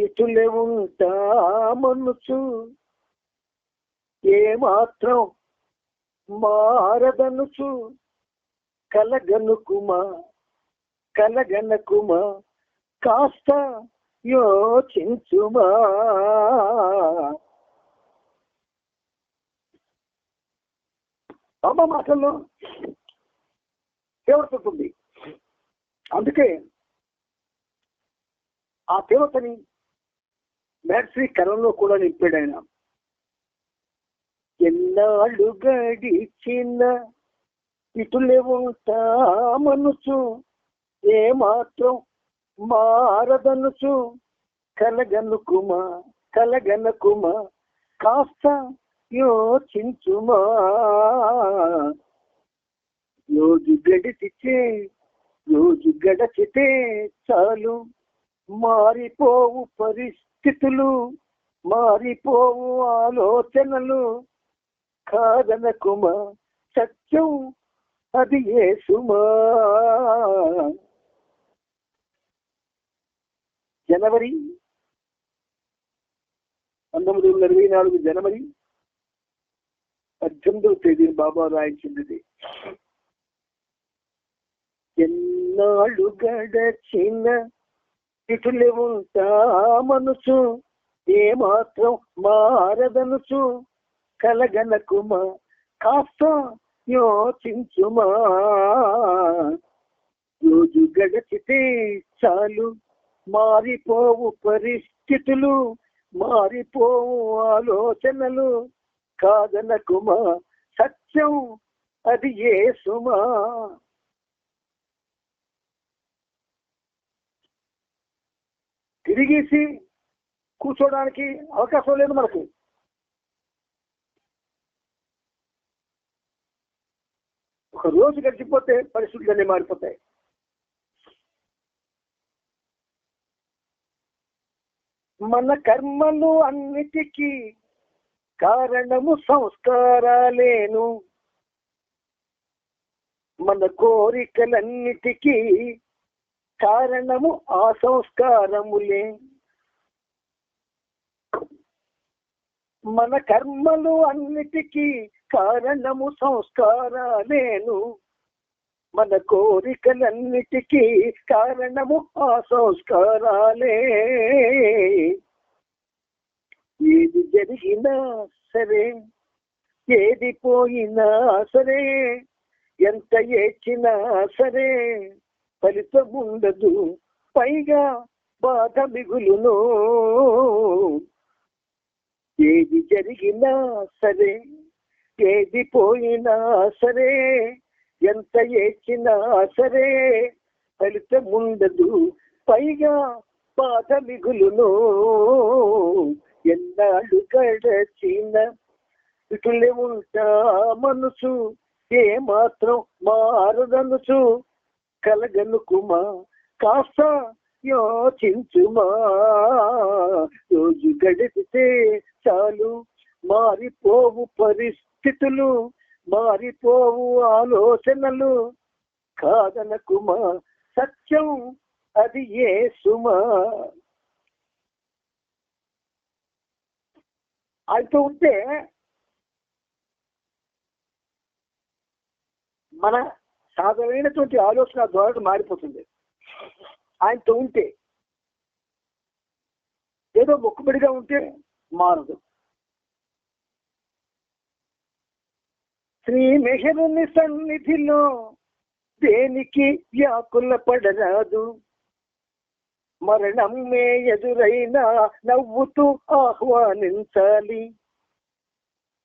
ఇటులే ఉంటామనుచు ఏమాత్రం మారదనుచు? కలగనుకుమా కలగనకుమా కాస్త యోచించుమా? అమ్మ మాటల్లో తీవ్రత అందుకే ఆ తీవ్రతని బ్యాటరీ కరంలో కూడా నింపాడు ఆయన. ఎన్నాళ్ళు గడిచిన ఇటులే ఉంటామనుచు ఏమాత్రం మారదనుచు కలగనుకుమా కలగనకుమా కాస్త యోచించుమా. రోజు గడిచితే రోజు గడచితే చాలు మారిపోవు పరిస్థితులు మారిపోవు ఆలోచనలు. కాదనకుమా సత్యం అది ఏసుమా జనవరి పంతొమ్మిది వందల ఇరవై నాలుగు జనవరి పద్దెనిమిదవ తేదీని బాబా రాయించింది. ఎన్నాళ్ళు గడచిన ఇటులే ఉంటామనుచు ఏమాత్రం మారదనుచు. కలగనకుమా కాస్త యోచించుమా. రోజు గడచితే చాలు మారిపోవు పరిస్థితులు మారిపోవు ఆలోచనలు. కాదనకుమా సత్యం అది ఏ సుమా. తిరిగేసి కూర్చోడానికి అవకాశం లేదు మనకు. ఒక రోజు గడిచిపోతే పరిస్థితులు అన్నీ మారిపోతాయి. మన కర్మలు అన్నిటికీ కారణము సంస్కారాలేను. మన కోరికలన్నిటికీ కారణము ఆ సంస్కారములే మన కర్మలు అన్నిటికీ కారణము సంస్కారాలేను మన కోరికలన్నిటికీ కారణము ఆ సంస్కారాలే ఏది జరిగినా సరే ఏది పోయినా సరే ఎంత ఏడ్చినా సరే ఫలితముండదు. పైగా బాధ మిగులును. ఏది జరిగినా సరే ఏది పోయినా సరే ఎంత ఏడ్చినా సరే ఫలితముండదు. పైగా బాధ మిగులును. ఎన్నాళ్ళు గడచిన ఇటులే ఉంటా మనసు ఏ మాత్రం మారదనుచు. కలగనుకుమా కాస్త యోచించుమా. రోజు గడిపితే చాలు మారిపోవు పరిస్థితులు మారిపోవు ఆలోచనలు. కాదనకుమా సత్యం అది ఏ సుమా. ఆయనతో ఉంటే మన సాధారణమైనటువంటి ఆలోచన ధోరణి మారిపోతుంది. ఆయనతో ఉంటే ఏదో మొక్కుబడిగా ఉంటే మారదు. శ్రీ మెహరుని సన్నిధిలో దేనికి వ్యాకుల పడరాదు? మరణమే ఎదురైనా నవ్వుతూ ఆహ్వానించాలి.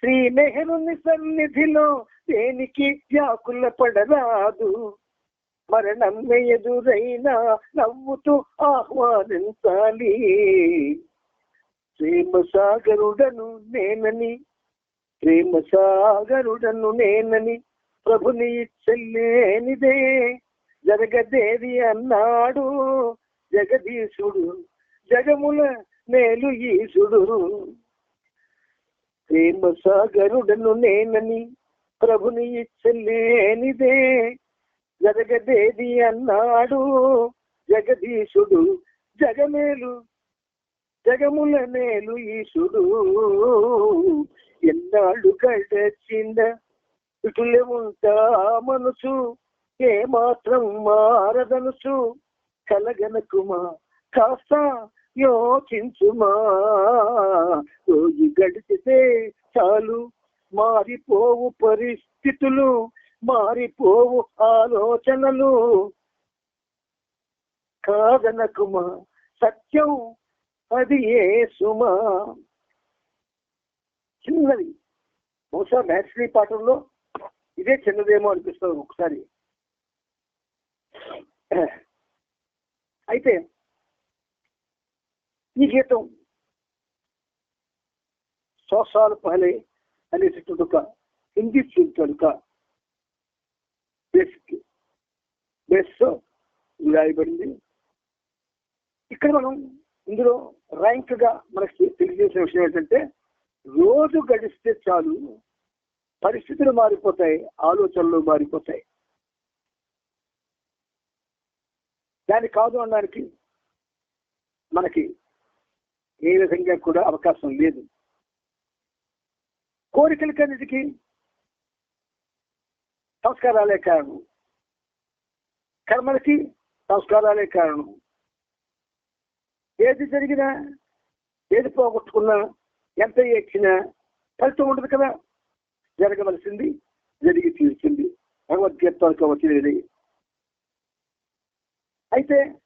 శ్రీ మెహరుని సన్నిధిలో దేనికి వ్యాకుల పడరాదు? మరణం ఎదురైనా నవ్వుతూ ఆహ్వానించాలి. ప్రేమ సాగరుడను నేనని ప్రేమ సాగరుడను నేనని ప్రభుని చెల్లేనిదే జరగదేవి అన్నాడు జగదీశుడు జగముల మేలు ఈశుడు. ప్రేమ సాగరుడను నేనని ప్రభుని ఇచ్చలేనిదే. జరగదేది అన్నాడు జగదీశుడు జగమేలు జగముల మేలు ఈశుడు. ఎన్నాళ్ళు గడచింద ఇటులే ఉంటా మనసు ఏమాత్రం మారదనుసు. కలగనకుమా కాస్త యోచించుమా. రోజు గడిచితే చాలు మారిపోవు పరిస్థితులు మారిపోవు ఆలోచనలు. కాదనకుమా సత్యం అది ఏ సుమా? చిన్నది. బహుశా మ్యాథ్స్లీ పాఠంలో ఇదే చిన్నదేమో అనిపిస్తుంది ఒకసారి. అయితే ఈ గీతం సంవత్సరాలు పహలే అనేటట్టుగా హింసించడుక బెస్ట్ బెస్ట్ రాయబడింది ఇక్కడ మనం ఇందులో ర్యాంక్గా మనకి తెలియజేసిన విషయం ఏంటంటే రోజు గడిస్తే చాలు పరిస్థితులు మారిపోతాయి ఆలోచనలు మారిపోతాయి. దాని కాదు అనడానికి మనకి ఏ విధంగా కూడా అవకాశం లేదు. కోరికలకన్నిటికీ సంస్కారాలే కారణం. కర్మలకి సంస్కారాలే కారణం. ఏది జరిగినా ఏది పోగొట్టుకున్నా ఎంత ఎక్కినా ఫలితం ఉండదు కదా. జరగవలసింది జరిగి తీర్చింది భగవద్గీతలకు వచ్చినది అయితే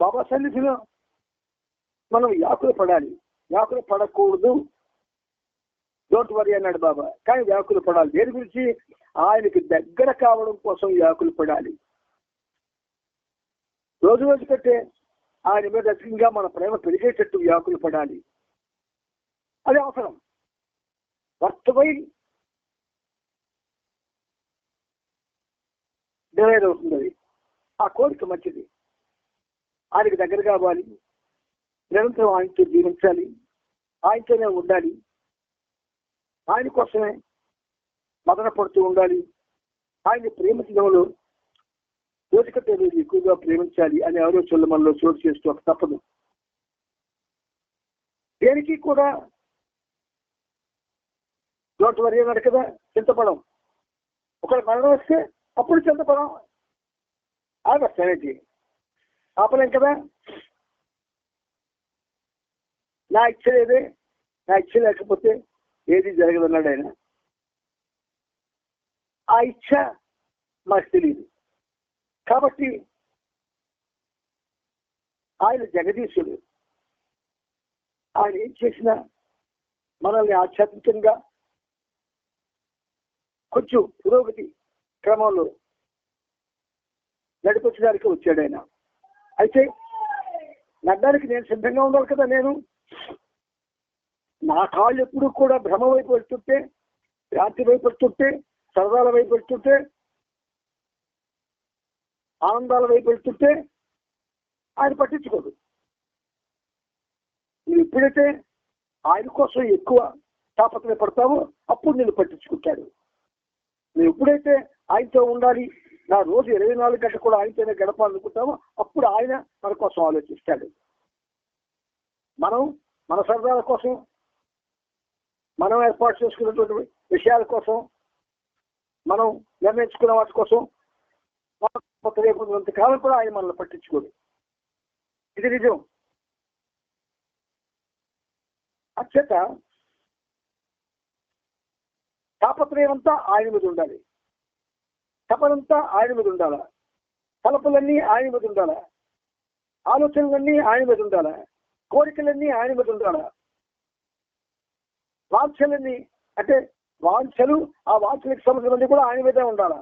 బాబా సన్నిధిలో మనం యాకులు పడాలి. యాకులు పడకూడదు. డోంట్ వరీ అన్నాడు బాబా. కానీ వ్యాకులు పడాలి. దేని గురించి? ఆయనకి దగ్గర కావడం కోసం వ్యాకులు పడాలి. రోజు రోజు కంటే ఆయన మీద అధికంగా మన ప్రేమ పెరిగేటట్టు వ్యాకులు పడాలి. అది అవసరం. వర్తమై డివైడ్ అవుతుంది అది ఆ కోరిక మంచిది. ఆయనకి దగ్గర కావాలి నిరంతరం ఆయనతో జీవించాలి. ఆయనతోనే ఉండాలి. ఆయన కోసమే మదన పడుతూ ఉండాలి. ఆయన ప్రేమించడంలో రోజుకంటే మీరు ఎక్కువగా ప్రేమించాలి అనే ఆలోచనలు మనలో చోటు చేస్తూ ఒక తప్పదు. దేనికి కూడా డోంట్ వరీ అన్నాడు కదా చింతపడం. ఒకళ్ళు మరణం వస్తే అప్పుడు చింతపడం. ఆగస్తానేది ఆపలేం కదా? నా ఇచ్చ లేదే. నా ఇచ్చ లేకపోతే ఏది జరగదన్నాడు ఆయన? ఆ ఇచ్చ మాకు తెలియదు కాబట్టి ఆయన జగదీశుడు. ఆయన ఏం చేసినా మనల్ని ఆధ్యాత్మికంగా కొంచెం పురోగతి క్రమంలో నడిపించడానికి వచ్చాడు ఆయన. అయితే నడ్డానికి నేను సిద్ధంగా ఉండాలి కదా నేను? నా కాళ్ళు ఎప్పుడు కూడా భ్రమ వైపు వెళ్తుంటే భ్రాంతి వైపు వెళ్తుంటే సరదాల వైపు వెళ్తుంటే ఆనందాల వైపు వెళ్తుంటే ఆయన పట్టించుకోదు నువ్వు ఎప్పుడైతే ఆయన కోసం ఎక్కువ తాపత్రయపడతావో అప్పుడు నేను పట్టించుకుంటాడు. నువ్వు ఎప్పుడైతే ఆయనతో ఉండాలి నా రోజు ఇరవై నాలుగు గంటలు కూడా ఆయనతోనే గడపాలనుకుంటామో అప్పుడు ఆయన మన కోసం ఆలోచిస్తాడు. మనం మన సరదాల కోసం మనం ఏర్పాటు చేసుకున్నటువంటి విషయాల కోసం మనం నిర్ణయించుకున్న వాటి కోసం కొత్త రేపు కాలం కూడా ఆయన మనల్ని పట్టించుకోడు. ఇది నిజం. అత్యత తాపత్రయమంతా ఆయన మీద ఉండాలి. తపనంతా ఆయన మీద ఉండాలా? తలపులన్నీ ఆయన మీద ఉండాలా? ఆలోచనలన్నీ ఆయన మీద ఉండాలా? కోరికలన్నీ ఆయన మీద ఉండాలా? వాంఛలన్నీ అంటే వాంఛలు ఆ వాంఛలకు సంబంధించిన కూడా ఆయన మీదే ఉండాలి?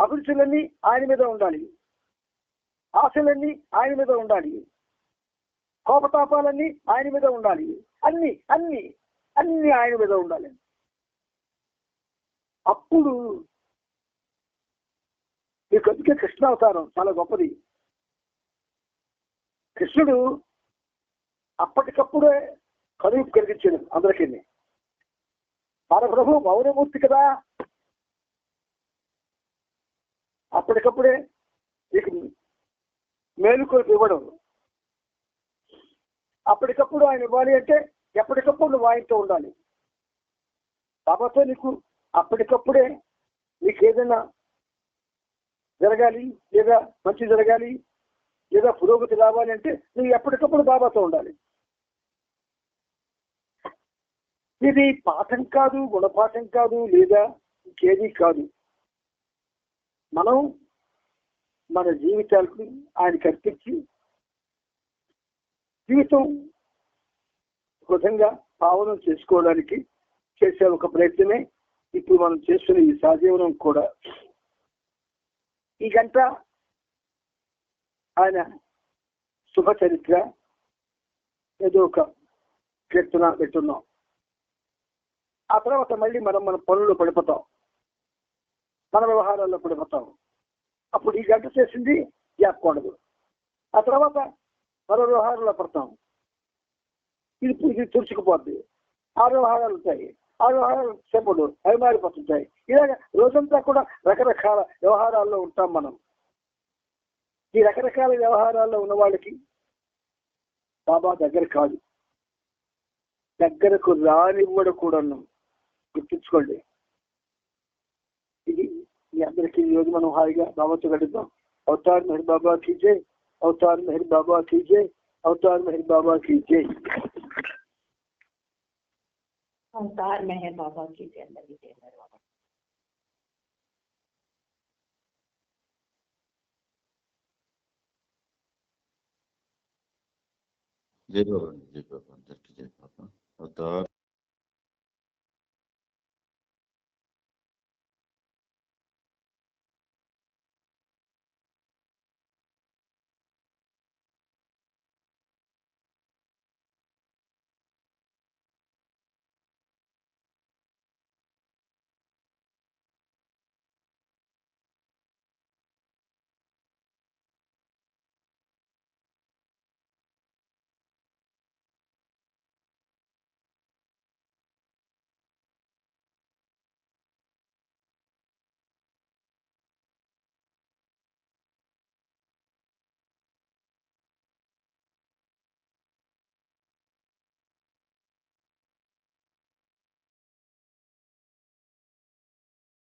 అభిరుచులన్నీ ఆయన మీద ఉండాలి. ఆశలన్నీ ఆయన మీద ఉండాలి. కోపతాపాలన్నీ ఆయన మీద ఉండాలి. అన్ని అన్ని అన్ని ఆయన మీద ఉండాలి. అప్పుడు మీకు అందుకే కృష్ణ అవతారం చాలా గొప్పది. కృష్ణుడు అప్పటికప్పుడే కరువు కలిగించాడు అందరికీ. మన ప్రభు మౌనమూర్తి కదా? అప్పటికప్పుడే నీకు మేలుకొలుపు ఇవ్వడం. అప్పటికప్పుడు ఆయన ఇవ్వాలి అంటే ఎప్పటికప్పుడు నువ్వు ఆయనతో ఉండాలి. బాబాతో నీకు అప్పటికప్పుడే నీకు ఏదైనా జరగాలి లేదా మంచి జరగాలి లేదా పురోగతి రావాలి అంటే నువ్వు ఎప్పటికప్పుడు బాబాతో ఉండాలి. ఇది పాఠం కాదు గుణపాఠం కాదు లేదా ఇంకేది కాదు. మనం మన జీవితాలకు ఆయనకి అర్పించి జీవితం విధంగా పావనం చేసుకోవడానికి చేసే ఒక ప్రయత్నమే ఇప్పుడు మనం చేస్తున్న ఈ సహజీవనం కూడా. ఈ గంట ఆయన శుభ చరిత్ర ఏదో ఒక కీర్తన పెట్టున్నాం. ఆ తర్వాత మళ్ళీ మనం మన పనుల్లో పడిపోతాం. మన వ్యవహారాల్లో పడిపోతాం. అప్పుడు ఈ గంట చేసింది జ్ఞాపకూడదు ఆ తర్వాత మరో వ్యవహారంలో పడతాం. ఇది ఇది తుడుచుకుపోద్ది. ఆ వ్యవహారాలు ఉంటాయి. ఆ వ్యవహారాలు చెప్పడు అవి మారిపోతుంటాయి. ఇలాగ రోజంతా కూడా రకరకాల వ్యవహారాల్లో ఉంటాం మనం. ఈ రకరకాల వ్యవహారాల్లో ఉన్న వాళ్ళకి బాబా దగ్గర కాదు. దగ్గరకు రానివ్వడు కూడాను. గుర్తుంచుకోండి ఇది మీ అందరికీ ఈ రోజు మనం హాయిగా బాబాతో గడుద్దాం అవతార్ మెహర్ బాబా की जय अवतार मेहर बाबा की जय अवतार मेहर बाबा की जय अवतार मेहर बाबा की जय लगी टेलर बाबा जय बाबा जय बाबा अंदर की जय बाबा अवतार